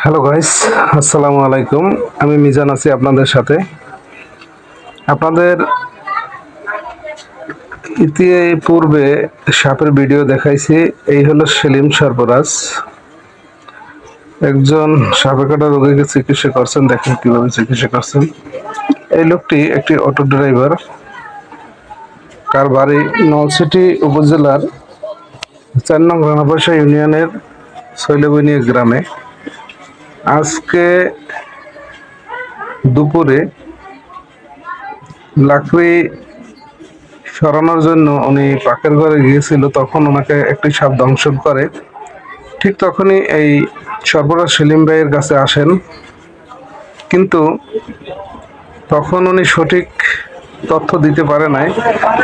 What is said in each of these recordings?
Hello guys আসসালামু আলাইকুম আমি মিজান আছি আপনাদের সাথে। আপনাদের ইতি পূর্বে সাপের ভিডিও দেখাইছি। এই হলো সেলিম সরবরাজ একজন সাপে কাটা রোগীকে চিকিৎসা করছেন। দেখেন কীভাবে চিকিৎসা করছেন। এই লোকটি একটি অটো ড্রাইভার। তার বাড়ি নলসিটি উপজেলার চার নং রানাপাশা ইউনিয়নের শৈলবনী গ্রামে। আজকে দুপুরে লাকড়ি সরানোর জন্য উনি পাকের ঘরে গিয়েছিল, তখন ওনাকে একটি সাপ দংশন করে। ঠিক তখনই এই সর্বরাজ সেলিম ভাইয়ের কাছে আসেন। কিন্তু তখন উনি সঠিক তথ্য দিতে পারে নাই।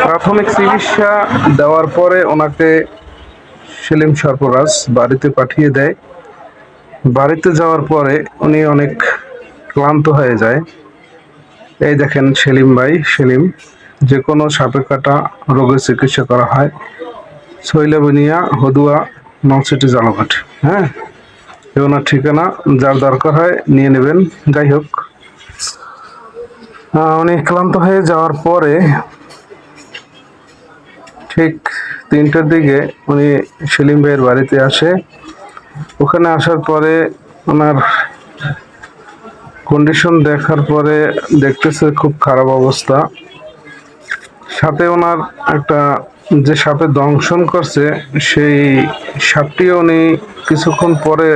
প্রাথমিক চিকিৎসা দেওয়ার পরে ওনাকে সেলিম সর্বরাজ বাড়িতে পাঠিয়ে দেয়। বাড়িতে যাওয়ার পরে উনি অনেক ক্লান্ত হয়ে যায়। এই দেখেন সেলিম ভাই, সেলিম যে কোনো সাপে কাটা রোগের চিকিৎসা করা হয়। শৈলবনিয়া হদুয়া, নলসিটি জালঘাট হ্যাঁ? ওনার ঠিকানা, যার দরকার হয় নিয়ে নেবেন। যাই হোক উনি ক্লান্ত হয়ে যাওয়ার পরে ঠিক তিনটার দিকে উনি সেলিম ভাইয়ের বাড়িতে আসে। ওখানে আসার পরে ওনার কন্ডিশন দেখার পরে দেখতেছে খুব খারাপ অবস্থা। সাথে ওনার একটা যে সাপে দংশন করছে, সেই সাপটিও উনি কিছুক্ষণ পরে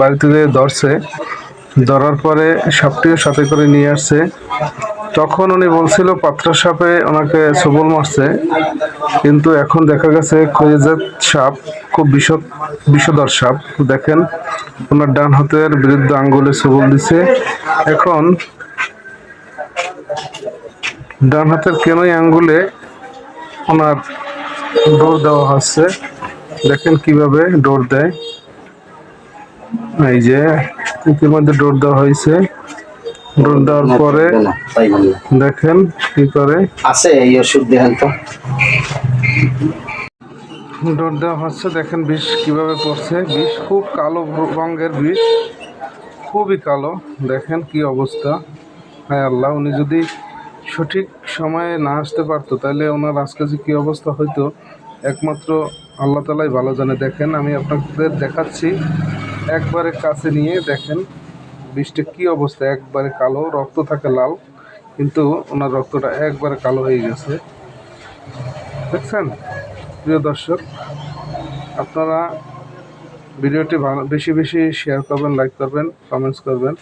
বাড়িতে ধরছে। ধরার পরে সাপটিও সাথে করে নিয়ে আসছে। তখন উনি বলছিল, পাত্র সাপে ওনাকে সবল মারছে। কিন্তু এখন দেখা গেছে খয়েজাত সাপ খুব বিষ বিষধর সাপ। দেখেন, ওনার ডান হাতের বিরুদ্ধে আঙ্গুলে সবল দিছে। এখন ডান হাতের কেনই আঙ্গুলে ওনার ডোর দেওয়া হচ্ছে? দেখেন কীভাবে ডোর দেয়। এই যে, ইতিমধ্যে ডোর দেওয়া হয়েছে। ডোর দেওয়ার পরে। দেখেন কি করে? আছে এই ওষুধ দেখেন তো। ডোর দেওয়া হচ্ছে দেখেন বিষ কীভাবে পড়ছে। বিষ খুব কালো রঙের বিষ খুবই কালো। দেখেন কি অবস্থা। হ্যাঁ আল্লাহ উনি যদি সঠিক সময়ে না আসতে পারতো তাহলে ওনার আজকে যে কী অবস্থা হইতো একমাত্র আল্লাহ তালাই ভালো জানে। দেখেন আমি আপনাদের দেখাচ্ছি একবারে কাছে নিয়ে দেখেন। বিষটা কী অবস্থা? একবারে কালো, রক্ত থাকে লাল, কিন্তু ওনার রক্তটা একবারে কালো হয়ে গেছে। দেখছেন? প্রিয় দর্শক, আপনারা ভিডিওটি বেশি বেশি শেয়ার করবেন লাইক করবেন কমেন্টস করবেন।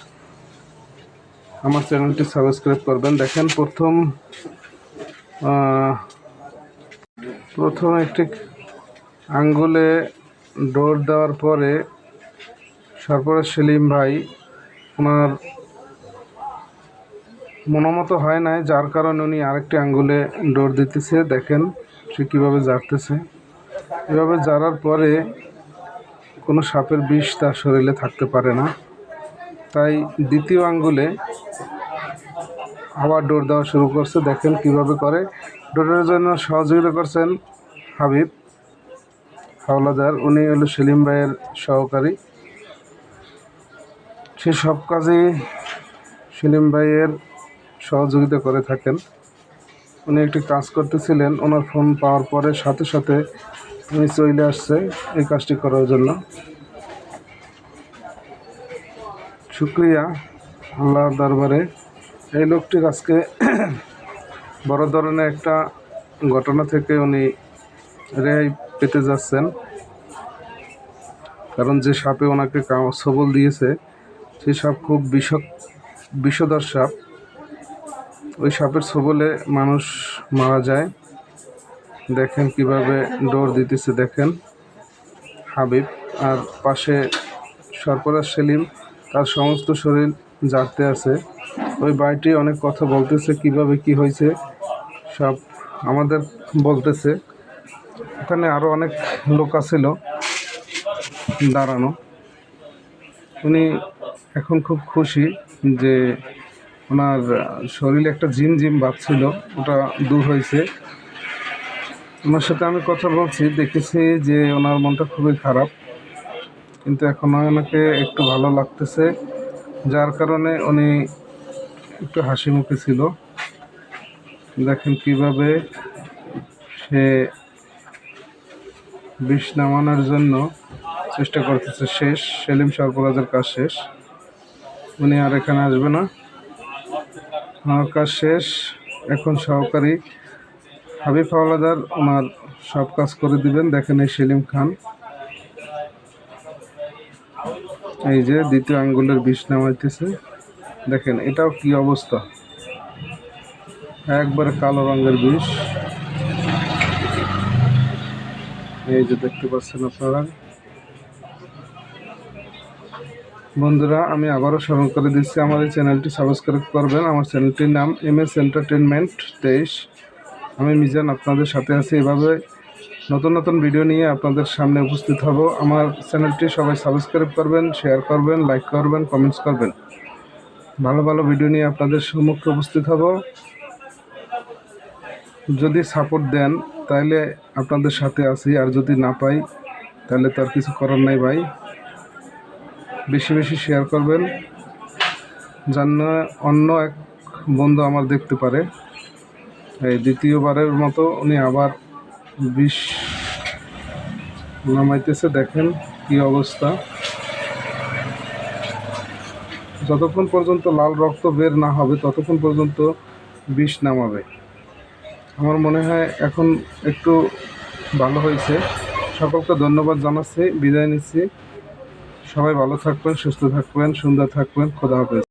আমার চ্যানেলটি সাবস্ক্রাইব করবেন। দেখেন, প্রথম প্রথম একটি আঙ্গুলে ডোর দেওয়ার পরে সরপরাজ সেলিম ভাই ওনার মনোমতো হয় নাই, যার কারণে উনি আরেকটি আঙ্গুলে ডোর দিতেছে। দেখেন সে কীভাবে জারতেছে এভাবে জারার পরে কোনো সাপের বিষ তার শরীরে থাকতে পারে না। তাই দ্বিতীয় আঙ্গুলে আবার ডোর দেওয়া শুরু করছে। দেখেন কীভাবে করে। ডোরের জন্য সহযোগিতা করছেন হাবিব হাওলাদার। উনি হলো সেলিম ভাইয়ের সহকারী। সে সব কাজেই সেলিম ভাইয়ের সহযোগিতা করে থাকেন। উনি একটি কাজ করতেছিলেন, ওনার ফোন পাওয়ার পরে সাথে সাথে উনি চলে আসছে এই কাজটি করার জন্য। শুক্রিয়া আল্লাহর দরবারে। এই লোকটির আজকে বড় ধরনের একটা ঘটনা থেকে উনি রেহাই পেতে যাচ্ছেন। কারণ যে সাপে ওনাকে সবল দিয়েছে সেই সাপ খুব বিষ বিষধর সাপ। ওই সাপের সবলে মানুষ মারা যায়। দেখেন কীভাবে ডোর দিতেছে, দেখেন। হাবিব আর পাশে সরপরাজ সেলিম, তার সমস্ত শরীর জাগতে আছে। ওই বাড়িটি অনেক কথা বলতেছে, কীভাবে কি হয়েছে, সব আমাদের বলতেছে। এখানে আরও অনেক লোক আছিল দাঁড়ানো। উনি এখন খুব খুশি যে ওনার শরীরে একটা জিম জিম ভাব ছিল, ওটা দূর হয়েছে। ওনার সাথে আমি কথা বলছি, দেখেছি যে ওনার মনটা খুবই খারাপ, কিন্তু এখন ওনাকে একটু ভালো লাগতেছে, যার কারণে উনি একটু হাসি মুখে ছিল। দেখেন কীভাবে সে বিষ নামানোর জন্য চেষ্টা করতেছে। শেষ, সেলিম সরফরাজের কাজ শেষ। উনি আর এখানে আসবে না। আমার কাজ শেষ। এখন সহকারী হাবিব হাওলাদার ওনার সব কাজ করে দিবেন। দেখেন এই সেলিম খান। এই যে দ্বিতীয় আঙ্গুলের বিষ নামাইতেছে। দেখেন, এটাও কি অবস্থা? একবারে কালো রঙের বিষ। এই যে দেখতে পাচ্ছেন আপনারা। বন্ধুরা, আমি আবারও স্মরণ করে দিচ্ছি, আমার এই চ্যানেলটি সাবস্ক্রাইব করবেন। আমার চ্যানেলটির নাম এম এস এন্টারটেনমেন্ট তেইশ। আমি মিজান আপনাদের সাথে আছি এভাবে। নতুন নতুন ভিডিও নিয়ে আপনাদের সামনে উপস্থিত হব। আমার চ্যানেলটি সবাই সাবস্ক্রাইব করবেন শেয়ার করবেন লাইক করবেন কমেন্টস করবেন। ভালো ভালো ভিডিও নিয়ে আপনাদের সম্মুখে উপস্থিত হব। যদি সাপোর্ট দেন তাহলে আপনাদের সাথে আছি, আর যদি না পাই তাহলে তো আর কিছু করার নাই ভাই। বেশি বেশি শেয়ার করবেন, যেন অন্য এক বন্ধু আমার দেখতে পারে। এই দ্বিতীয়বারের মতো উনি আবার বিষ নামাইতেছে, দেখেন কি অবস্থা। যতক্ষণ পর্যন্ত লাল রক্ত বের না হবে, ততক্ষণ পর্যন্ত বিষ নামাবে। আমার মনে হয় এখন একটু ভালো হয়েছে। সকলকে ধন্যবাদ জানাচ্ছি, বিদায় নিচ্ছি। সবাই ভালো থাকবেন সুস্থ থাকবেন সুন্দর থাকবেন খোদা হাফেজ।